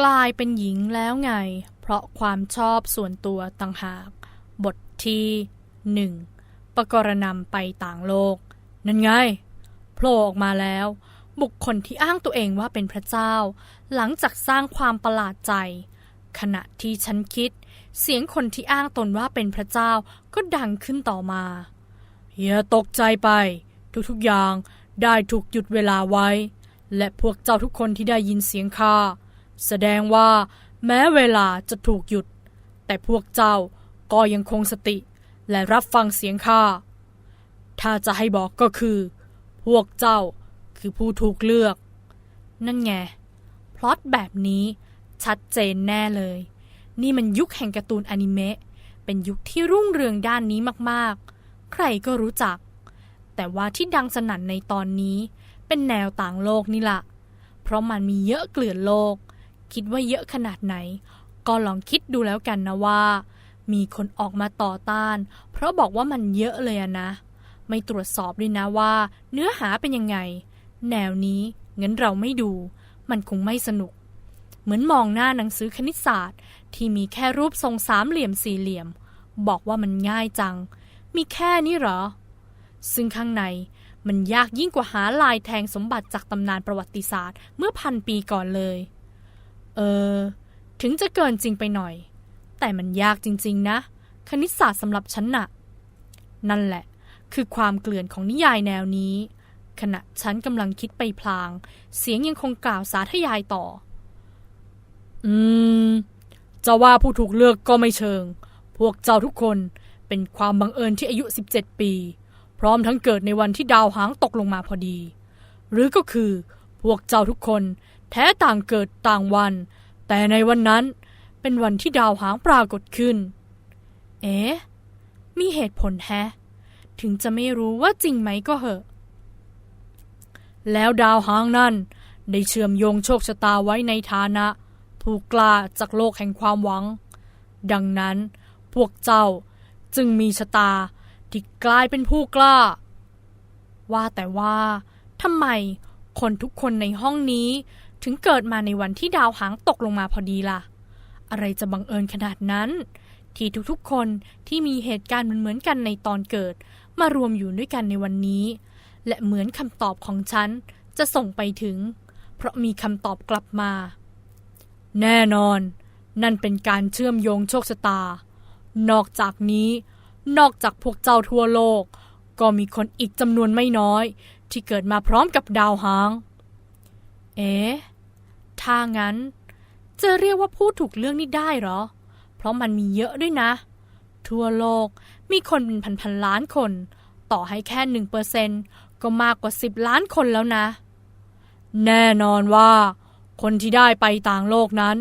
กลายเป็นหญิงแล้วไง เพราะความชอบส่วนตัวต่างหาก บทที่หนึ่งปกรณำไปต่างโลก นั่นไงโผล่ออกมาแล้ว บุคคลที่อ้างตัวเองว่าเป็นพระเจ้า หลังจากสร้างความประหลาดใจ ขณะที่ฉันคิด เสียงคนที่อ้างตนว่าเป็นพระเจ้าก็ดังขึ้นต่อมา อย่าตกใจไป ทุกๆอย่างได้ถูกหยุดเวลาไว้ และพวกเจ้าทุกคนที่ได้ยินเสียงข้า แสดงว่าแม้เวลาจะถูกหยุด แต่พวกเจ้าก็ยังคงสติและรับฟังเสียงข้า ถ้าจะให้บอกก็คือ พวกเจ้าคือผู้ถูกเลือก นั่นไง พล็อตแบบนี้ชัดเจนแน่เลย นี่มันยุคแห่งการ์ตูนอนิเมะ เป็นยุคที่รุ่งเรืองด้านนี้มากๆ ใครก็รู้จัก แต่ว่าที่ดังสนั่นในตอนนี้ เป็นแนวต่างโลกนี่ละ เพราะมันมีเยอะเกลื่อนโลก คิดว่าเยอะขนาดไหน ก็ลองคิดดูแล้วกันนะว่า มีคนออกมาต่อต้าน เพราะบอกว่ามันเยอะเลยนะ ไม่ตรวจสอบด้วยนะว่า เนื้อหาเป็นยังไง แนวนี้งั้นเราไม่ดู มันคงไม่สนุก เหมือนมองหน้าหนังสือคณิตศาสตร์ ที่มีแค่รูปทรงสามเหลี่ยมสี่เหลี่ยม บอกว่ามันง่ายจัง มีแค่นี้เหรอ ซึ่งข้างในมันยากยิ่งกว่าหาลายแทงสมบัติจากตำนานประวัติศาสตร์เมื่อพันปีก่อนเลย เออ ถึงจะเกินจริงไปหน่อย แต่มันยากจริงๆนะ คณิตศาสตร์สำหรับฉันน่ะ นั่นแหละ คือความเกลื่อนของนิยายแนวนี้ ขณะฉันกำลังคิดไปพลาง เสียงยังคงกล่าวสาธยายต่อ อืม จะว่าผู้ถูกเลือกก็ไม่เชิง พวกเจ้าทุกคนเป็นความบังเอิญที่อายุ 17 ปี พร้อมทั้งเกิดในวันที่ดาวหางตกลงมาพอดี หรือก็คือพวกเจ้าทุกคน แท้ต่างเกิดต่างวัน แต่ในวันนั้นเป็นวันที่ดาวหางปรากฏขึ้น เอ๊ะมีเหตุผลแฮะ ถึงจะไม่รู้ว่าจริงไหมก็เหอะ แล้วดาวหางนั้นได้เชื่อมโยงโชคชะตาไว้ในฐานะ ผู้กล้าจากโลกแห่งความหวัง ดังนั้นพวกเจ้าจึงมีชะตาที่กลายเป็นผู้กล้า ว่าแต่ว่าทำไมคนทุกคนในห้องนี้ ถึงเกิดมาในวันที่ดาวหางตกลงมาพอดีล่ะ อะไรจะบังเอิญขนาดนั้น ที่ทุกๆคนที่มีเหตุการณ์เหมือนๆกันในตอนเกิด มารวมอยู่ด้วยกันในวันนี้ และเหมือนคำตอบของฉันจะส่งไปถึง เพราะมีคำตอบกลับมา แน่นอน นั่นเป็นการเชื่อมโยงโชคชะตา นอกจากนี้ นอกจากพวกเจ้าทั่วโลก ก็มีคนอีกจำนวนไม่น้อย ที่เกิดมาพร้อมกับดาวหาง เอ๊ถ้างั้น จะเรียกว่าผู้ถูกเลือกนี่ได้หรอ เพราะมันมีเยอะด้วยนะ ทั่วโลกมีคนเป็นพันพันๆล้านคน ต่อให้แค่หนึ่งเปอร์เซนก็มากกว่าสิบล้านคนแล้วนะ แน่นอนว่า คนที่ได้ไปต่างโลกนั้น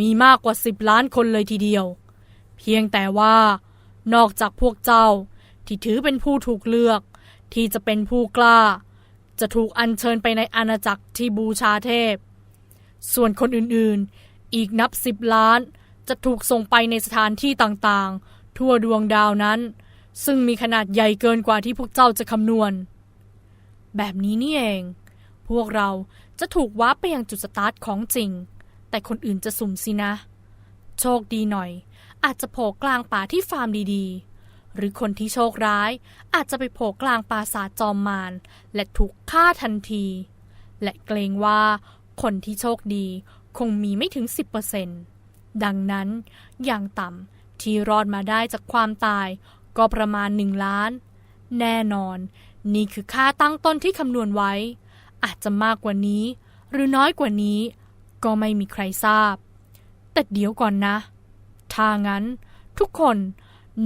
มีมากกว่าสิบล้านคนเลยทีเดียว เพียงแต่ว่า นอกจากพวกเจ้าที่ถือเป็นผู้ถูกเลือก ที่จะเป็นผู้กล้า จะถูกอัญเชิญไปในอาณาจักรที่บูชาเทพ ส่วนคนอื่นๆ อีกนับสิบล้าน จะถูกส่งไปในสถานที่ต่างๆ ทั่วดวงดาวนั้น ซึ่งมีขนาดใหญ่เกินกว่าที่พวกเจ้าจะคำนวณ แบบนี้นี่เอง พวกเราจะถูกวาร์ปไปยังจุดสตาร์ทของจริง แต่คนอื่นจะสุ่มสินะ โชคดีหน่อย อาจจะโผล่กลางป่าที่ฟาร์มดีๆ หรือคนที่โชคร้ายอาจจะไปโผล่กลางปราสาทจอมมารและถูกฆ่าทันที และเกรงว่าคนที่โชคดีคงมีไม่ถึง 10%ดังนั้นอย่างต่ำที่รอดมาได้จากความตายก็ประมาณหนึ่งล้าน แน่นอน นี่คือค่าตั้งต้นที่คำนวณไว้ อาจจะมากกว่านี้ หรือน้อยกว่านี้ ก็ไม่มีใครทราบ แต่เดี๋ยวก่อนนะ ถ้างั้นทุกคน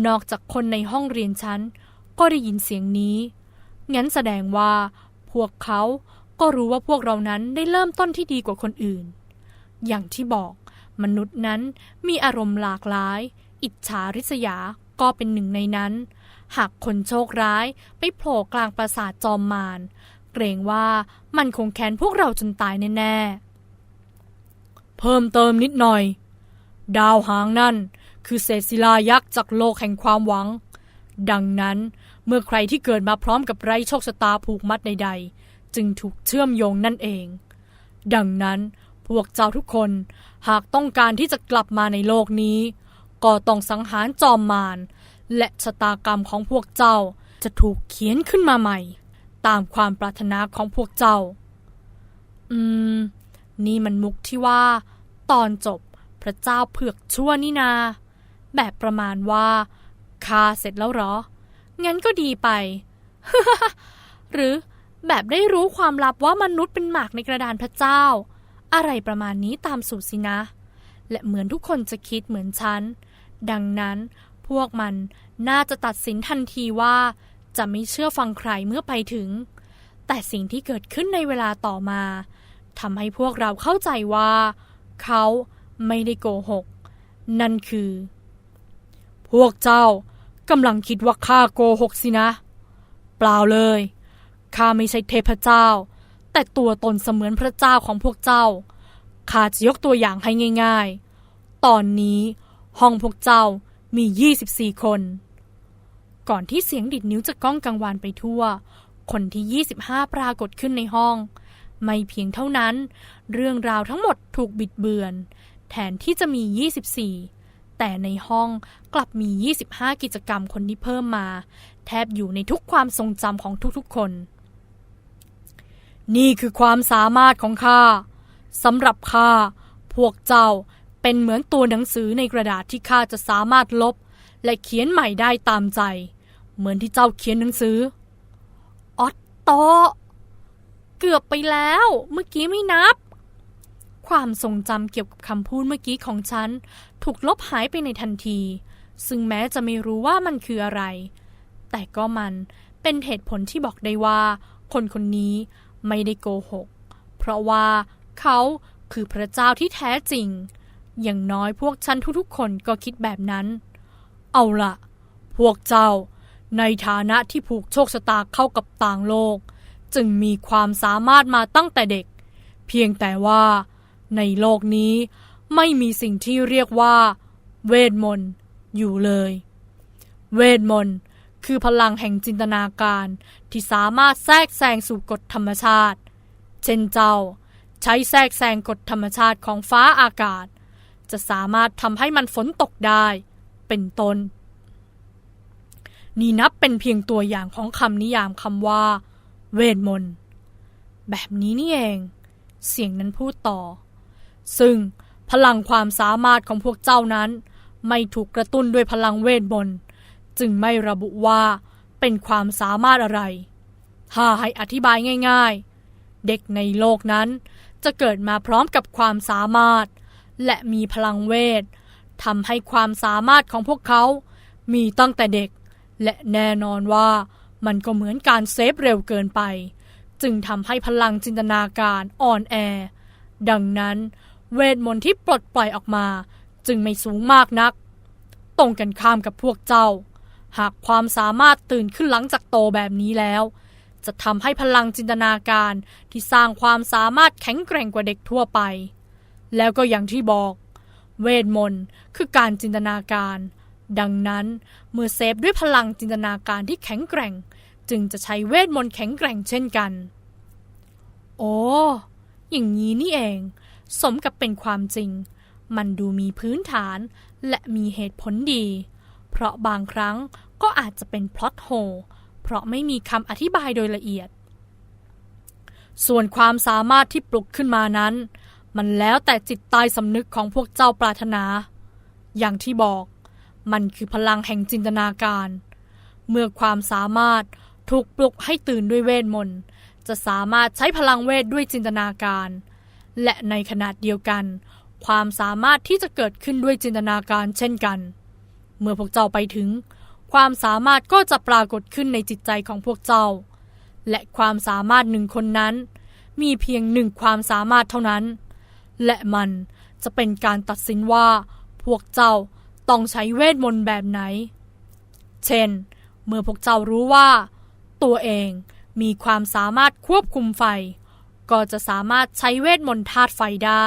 นอกจากคนในห้องเรียนฉันก็ได้ยินเสียงนี้ งั้นแสดงว่า พวกเขาก็รู้ว่าพวกเรานั้นได้เริ่มต้นที่ดีกว่าคนอื่น อย่างที่บอก มนุษย์นั้นมีอารมณ์หลากหลาย อิจฉาริษยาก็เป็นหนึ่งในนั้น หากคนโชคร้ายไปโผล่กลางปราสาทจอมมาร เกรงว่ามันคงแค้นพวกเราจนตายแน่ๆ เพิ่มเติมนิดหน่อย ดาวหางนั่น คือเศษศิลายักษ์จากโลกแห่งความหวัง ดังนั้นเมื่อใครที่เกิดมาพร้อมกับไร้โชคชะตาผูกมัดใด ๆ จึงถูกเชื่อมโยงนั่นเอง ดังนั้นพวกเจ้าทุกคนหากต้องการที่จะกลับมาในโลกนี้ ก็ต้องสังหารจอมมารและชะตากรรมของพวกเจ้าจะถูกเขียนขึ้นมาใหม่ ตามความปรารถนาของพวกเจ้า อืม นี่มันมุกที่ว่า ตอนจบพระเจ้าเผือกชั่วนี่นา แบบประมาณว่าคาเสร็จแล้วหรอ งั้นก็ดีไป หรือแบบได้รู้ความลับว่ามนุษย์เป็นหมากในกระดานพระเจ้า อะไรประมาณนี้ตามสูตรสินะ และเหมือนทุกคนจะคิดเหมือนฉัน ดังนั้นพวกมันน่าจะตัดสินทันทีว่าจะไม่เชื่อฟังใครเมื่อไปถึง แต่สิ่งที่เกิดขึ้นในเวลาต่อมาทำให้พวกเราเข้าใจว่า เขาไม่ได้โกหก นั่นคือ พวกเจ้ากำลังคิดว่าข้าโกหกสินะ เปล่าเลยข้าไม่ใช่เทพเจ้า แต่ตัวตนเสมือนพระเจ้าของพวกเจ้าข้าจะยกตัวอย่างให้ง่าย ๆ ตอนนี้ห้องพวกเจ้ามี 24 คน ก่อนที่เสียงดิดนิ้วจะก้องกังวานไปทั่ว คนที่ 25 ปรากฏขึ้นในห้อง ไม่เพียงเท่านั้น เรื่องราวทั้งหมดถูกบิดเบือน แทนที่จะมี 24 แต่ในห้องกลับมี 25 กิจกรรมคนที่เพิ่มมา แทบอยู่ในทุกความทรงจำของทุกๆคน นี่คือความสามารถของข้าสำหรับข้าพวกเจ้าเป็นเหมือนตัวหนังสือในกระดาษที่ข้าจะสามารถลบ และเขียนใหม่ได้ตามใจ เหมือนที่เจ้าเขียนหนังสือ ออตโต เกือบไปแล้ว เมื่อกี้ไม่นับ ความทรงจำเกี่ยวกับคำพูดเมื่อกี้ของฉัน ถูกลบหายไปในทันที ซึ่งแม้จะไม่รู้ว่ามันคืออะไร แต่ก็มันเป็นเหตุผลที่บอกได้ว่า คนคนนี้ไม่ได้โกหก เพราะว่าเขาคือพระเจ้าที่แท้จริง อย่างน้อยพวกฉันทุกๆคนก็คิดแบบนั้น เอาล่ะพวกเจ้า ในฐานะที่ผูกโชคชะตาเข้ากับต่างโลก จึงมีความสามารถมาตั้งแต่เด็ก เพียงแต่ว่า ในโลกนี้ ไม่มีสิ่งที่เรียกว่า เวทมนต์อยู่เลย เวทมนต์คือพลังแห่งจินตนาการที่สามารถแทรกแซงสู่กฎธรรมชาติ เช่นเจ้า ใช้แทรกแซงกฎธรรมชาติของฟ้าอากาศ จะสามารถทำให้มันฝนตกได้ เป็นต้น นี่นับเป็นเพียงตัวอย่างของคำนิยามคำว่า เวทมนต์แบบนี้นี่เอง เสียงนั้นพูดต่อ ซึ่งพลังความสามารถของพวกเจ้านั้น ไม่ถูกกระตุ้นด้วยพลังเวทมนต์จึงไม่ระบุว่าเป็นความสามารถอะไร ถ้าให้อธิบายง่าย ๆ เด็กในโลกนั้นจะเกิดมาพร้อมกับความสามารถ และมีพลังเวททำให้ความสามารถของพวกเขา มีตั้งแต่เด็ก และแน่นอนว่ามันก็เหมือนการเซฟเร็วเกินไป จึงทำให้พลังจินตนาการอ่อนแอ ดังนั้น เวทมนต์ที่ปลดปล่อยออกมา จึงไม่สูงมากนัก ตรงกันข้ามกับพวกเจ้า หากความสามารถตื่นขึ้นหลังจากโตแบบนี้แล้ว จะทำให้พลังจินตนาการที่สร้างความสามารถแข็งแกร่งกว่าเด็กทั่วไป แล้วก็อย่างที่บอก เวทมนต์คือการจินตนาการ ดังนั้นเมื่อเซฟด้วยพลังจินตนาการที่แข็งแกร่ง จึงจะใช้เวทมนต์แข็งแกร่งเช่นกัน โอ้อย่างนี้นี่เอง สมกับเป็นความจริง มันดูมีพื้นฐานและมีเหตุผลดี เพราะบางครั้งก็อาจจะเป็นพล็อตโฮเพราะไม่มีคำอธิบายโดยละเอียด ส่วนความสามารถที่ปลุกขึ้นมานั้น มันแล้วแต่จิตใต้สำนึกของพวกเจ้าปรารถนา อย่างที่บอก มันคือพลังแห่งจินตนาการ เมื่อความสามารถถูกปลุกให้ตื่นด้วยเวทมนต์จะสามารถใช้พลังเวทด้วยจินตนาการ และในขนาดเดียวกัน ความสามารถที่จะเกิดขึ้นด้วยจินตนาการเช่นกัน เมื่อพวกเจ้าไปถึง ความสามารถก็จะปรากฏขึ้นในจิตใจของพวกเจ้า และความสามารถหนึ่งคนนั้น มีเพียงหนึ่งความสามารถเท่านั้น และมันจะเป็นการตัดสินว่า พวกเจ้าต้องใช้เวทมนต์แบบไหน เช่น เมื่อพวกเจ้ารู้ว่า ตัวเองมีความสามารถควบคุมไฟ ก็จะสามารถใช้เวทมนต์ธาตุไฟได้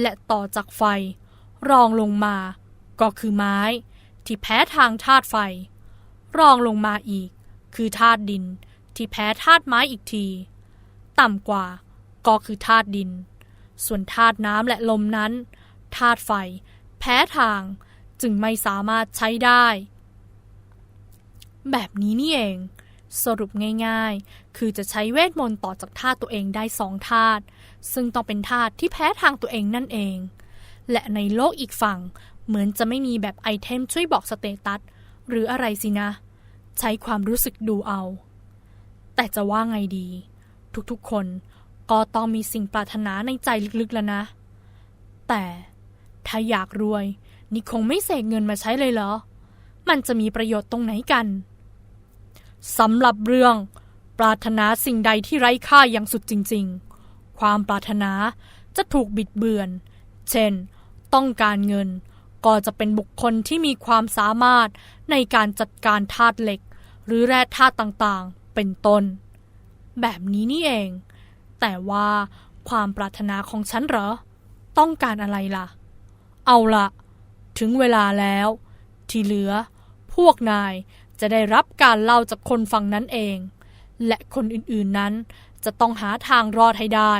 และต่อจากไฟ รองลงมา ก็คือไม้ ที่แพ้ทางธาตุไฟ รองลงมาอีก คือธาตุดิน ที่แพ้ธาตุไม้อีกที ต่ำกว่าก็คือธาตุดิน ส่วนธาตุน้ำและลมนั้นธาตุไฟ แพ้ทางจึงไม่สามารถใช้ได้ แบบนี้นี่เอง สรุปง่ายๆ คือจะใช้เวทมนต์ต่อจากธาตุตัวเองได้สองธาตุ ซึ่งต้องเป็นธาตุที่แพ้ทางตัวเองนั่นเอง และในโลกอีกฝั่ง เหมือนจะไม่มีแบบไอเทมช่วยบอกสเตตัส หรืออะไรสินะ ใช้ความรู้สึกดูเอา แต่จะว่าไงดี ทุกๆคนก็ต้องมีสิ่งปรารถนาในใจลึกๆแล้วนะ แต่ถ้าอยากรวย นี่คงไม่เสกเงินมาใช้เลยเหรอ มันจะมีประโยชน์ตรงไหนกัน สำหรับเรื่อง ปรารถนาสิ่งใดที่ไร้ค่าอย่างสุดจริง ๆ ความปรารถนาจะถูกบิดเบือน เช่น ต้องการเงิน ก็จะเป็นบุคคลที่มีความสามารถในการจัดการธาตุเหล็ก หรือแร่ธาตุต่างๆ เป็นต้น แบบนี้นี่เอง แต่ว่าความปรารถนาของฉันเหรอ ต้องการอะไรล่ะ เอาละถึงเวลาแล้ว ที่เหลือ พวกนาย จะได้รับการเล่าจากคนฟังนั้นเอง และคนอื่นๆนั้นจะต้องหาทางรอดให้ได้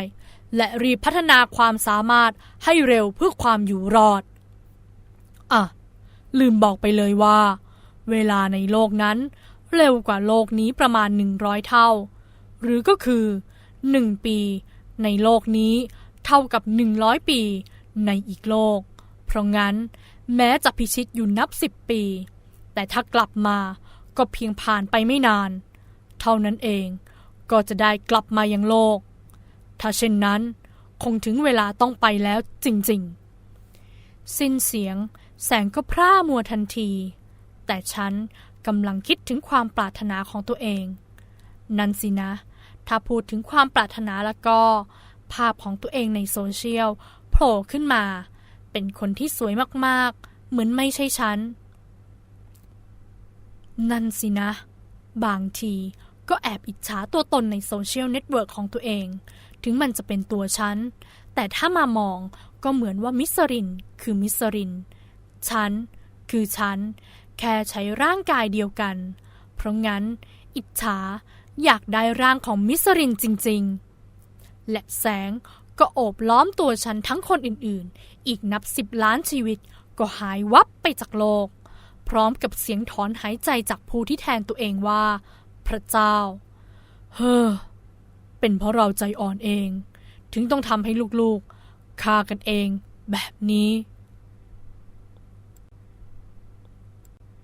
และรีบพัฒนาความสามารถให้เร็วเพื่อความอยู่รอด อะ ลืมบอกไปเลยว่า เวลาในโลกนั้น เร็วกว่าโลกนี้ประมาณ 100 เท่า หรือก็คือ 1 ปี ในโลกนี้เท่ากับ 100 ปีในอีกโลก เพราะงั้นแม้จะพิชิตอยู่นับสิบปี แต่ถ้ากลับมา ก็เพียงผ่านไปไม่นาน เท่านั้นเองก็จะได้กลับมายังโลก ถ้าเช่นนั้นคงถึงเวลาต้องไปแล้วจริงๆ สิ้นเสียงแสงก็พร่ามัวทันที แต่ฉันกำลังคิดถึงความปรารถนาของตัวเอง นั่นสินะ ถ้าพูดถึงความปรารถนาแล้วก็ ภาพของตัวเองในโซเชียลโผล่ขึ้นมา เป็นคนที่สวยมากๆ เหมือนไม่ใช่ฉัน นั่นสินะ บางทีก็แอบอิจฉาตัวตนในโซเชียลเน็ตเวิร์กของตัวเอง ถึงมันจะเป็นตัวฉัน แต่ถ้ามามองก็เหมือนว่ามิสรินคือมิสริน ฉัน คือฉัน แค่ใช้ร่างกายเดียวกัน เพราะงั้น อิจฉาอยากได้ร่างของมิสรินจริง ๆ และแสงก็โอบล้อมตัวฉันทั้งคนอื่นๆ อีกนับสิบล้านชีวิตก็หายวับไปจากโลก พร้อมกับเสียงถอนหายใจจากผู้ที่แทนตัวเองว่า พระเจ้า เฮ้อ เป็นเพราะเราใจอ่อนเอง ถึงต้องทำให้ลูกๆฆ่ากันเองแบบนี้